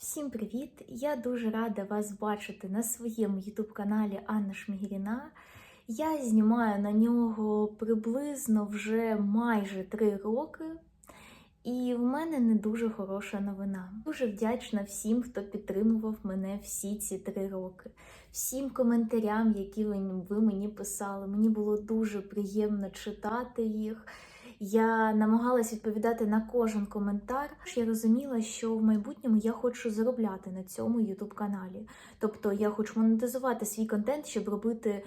Всім привіт! Я дуже рада вас бачити на своєму ютуб-каналі Анна Шмігріна. Я знімаю на нього приблизно вже майже три роки, і в мене не дуже хороша новина. Дуже вдячна всім, хто підтримував мене всі ці три роки, всім коментарям, які ви мені писали. Мені було дуже приємно читати їх. Я намагалась відповідати на кожен коментар. Я розуміла, що в майбутньому я хочу заробляти на цьому youtube каналі. Тобто я хочу монетизувати свій контент, щоб робити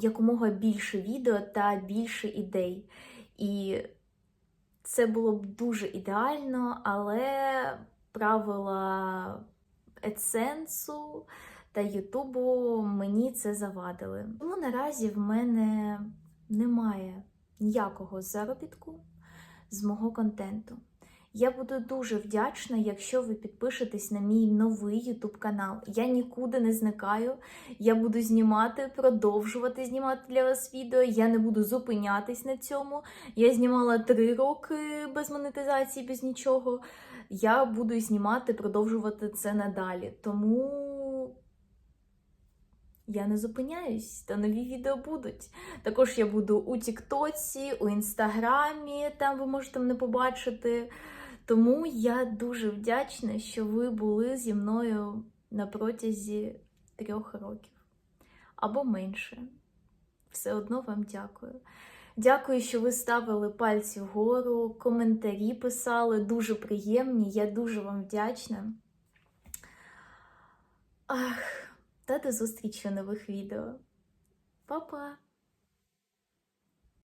якомога більше відео та більше ідей. І це було б дуже ідеально, але правила еценсу та Ютубу мені це завадили. Тому наразі в мене немає ніякого заробітку з мого контенту. Я буду дуже вдячна, якщо ви підпишетесь на мій новий YouTube канал. Я нікуди не зникаю. Я буду знімати, продовжувати знімати для вас відео. Я не буду зупинятись на цьому. Я знімала три роки без монетизації, без нічого. Я буду знімати, продовжувати це надалі. Тому я не зупиняюсь, та нові відео будуть. Також я буду у Тіктоці, у Інстаграмі, там ви можете мене побачити. Тому я дуже вдячна, що ви були зі мною на протязі трьох років або менше. Все одно вам дякую. Дякую, що ви ставили пальці вгору, коментарі писали, дуже приємні. Я дуже вам вдячна. Ах, до зустрічі у нових відео. Па-па!